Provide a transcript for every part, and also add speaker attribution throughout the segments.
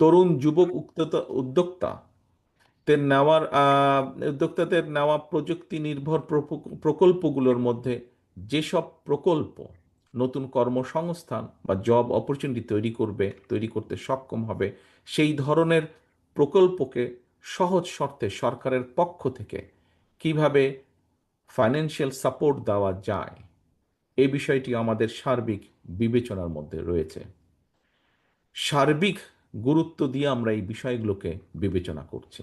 Speaker 1: তরুণ যুবক উদ্যোক্তা তে নেওয়ার উদ্যোক্তাদের নেওয়া প্রযুক্তি নির্ভর প্রকল্পগুলোর মধ্যে যেসব প্রকল্প নতুন কর্মসংস্থান বা জব অপরচুনিটি তৈরি করবে, তৈরি করতে সক্ষম হবে, সেই ধরনের প্রকল্পকে সহজ শর্তে সরকারের পক্ষ থেকে কীভাবে ফাইন্যান্সিয়াল সাপোর্ট দেওয়া যায় এই বিষয়টি আমাদের সার্বিক বিবেচনার মধ্যে রয়েছে। সার্বিক গুরুত্ব দিয়ে আমরা এই বিষয়গুলোকে বিবেচনা করছি।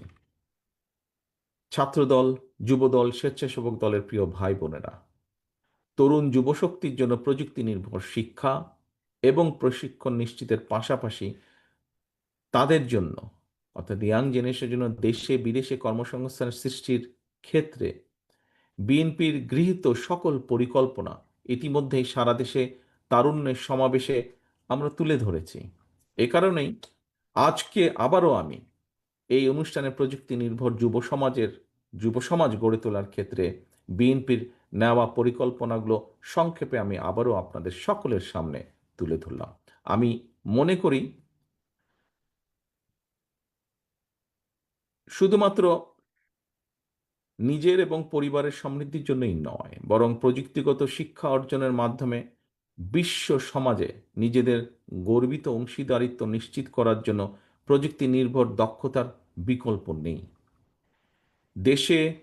Speaker 1: ছাত্রদল, যুবদল, স্বেচ্ছাসেবক দলের প্রিয় ভাই বোনেরা, তরুণ যুবশক্তির জন্য প্রযুক্তি নির্ভর শিক্ষা এবং প্রশিক্ষণ নিশ্চিতের পাশাপাশি তাদের জন্য, অর্থাৎ ইয়াং জেনারেশনের জন্য দেশে বিদেশে কর্মসংস্থান সৃষ্টির ক্ষেত্রে বিএনপির গৃহীত সকল পরিকল্পনা ইতিমধ্যেই সারা দেশে তারুণ্যের সমাবেশে আমরা তুলে ধরেছি। এ কারণেই আজকে আবারও আমি এই অনুষ্ঠানে প্রযুক্তি নির্ভর যুব সমাজের, যুব সমাজ গড়ে তোলার ক্ষেত্রে বিএনপির নেওয়া পরিকল্পনাগুলো সংক্ষেপে আমি আবারও আপনাদের সকলের সামনে তুলে ধরলাম। আমি মনে করি শুধুমাত্র নিজের এবং পরিবারের সমৃদ্ধির জন্যই নয়, বরং প্রযুক্তিগত শিক্ষা অর্জনের মাধ্যমে বিশ্ব সমাজে নিজেদের গর্বিত অংশীদারিত্ব নিশ্চিত করার জন্য প্রযুক্তি নির্ভর দক্ষতার বিকল্প নেই। দেশে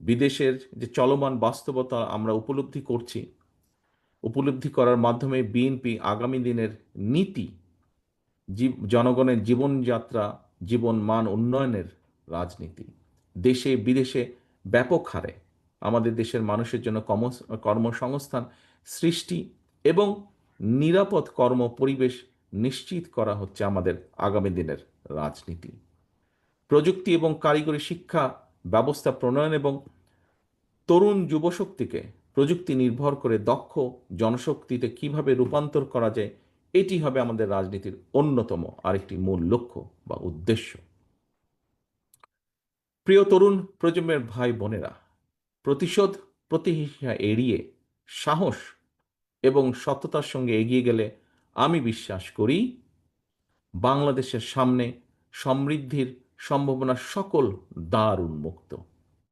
Speaker 1: বিদেশের যে চলমান বাস্তবতা আমরা উপলব্ধি করছি, উপলব্ধি করার মাধ্যমে বিএনপি আগামী দিনের নীতি জনগণের জীবনযাত্রা, জীবন মান উন্নয়নের রাজনীতি। দেশে বিদেশে ব্যাপক হারে আমাদের দেশের মানুষের জন্য কর্ম- কর্মসংস্থান সৃষ্টি এবং নিরাপদ কর্ম পরিবেশ নিশ্চিত করা হচ্ছে আমাদের আগামী দিনের রাজনীতি। প্রযুক্তি এবং কারিগরি শিক্ষা, ব্যবস্থা প্রণয়ন এবং তরুণ যুবশক্তিকে প্রযুক্তি নির্ভর করে দক্ষ জনশক্তিতে কীভাবে রূপান্তর করা যায়, এটি হবে আমাদের রাজনীতির অন্যতম আরেকটি মূল লক্ষ্য বা উদ্দেশ্য। প্রিয় তরুণ প্রজন্মের ভাই বোনেরা প্রতিশোধ, প্রতিহিংসা এড়িয়ে সাহস এবং সততার সঙ্গে এগিয়ে গেলে আমি বিশ্বাস করি বাংলাদেশের সামনে সমৃদ্ধির সম্ভাবনা সকল দ্বার উন্মুক্ত।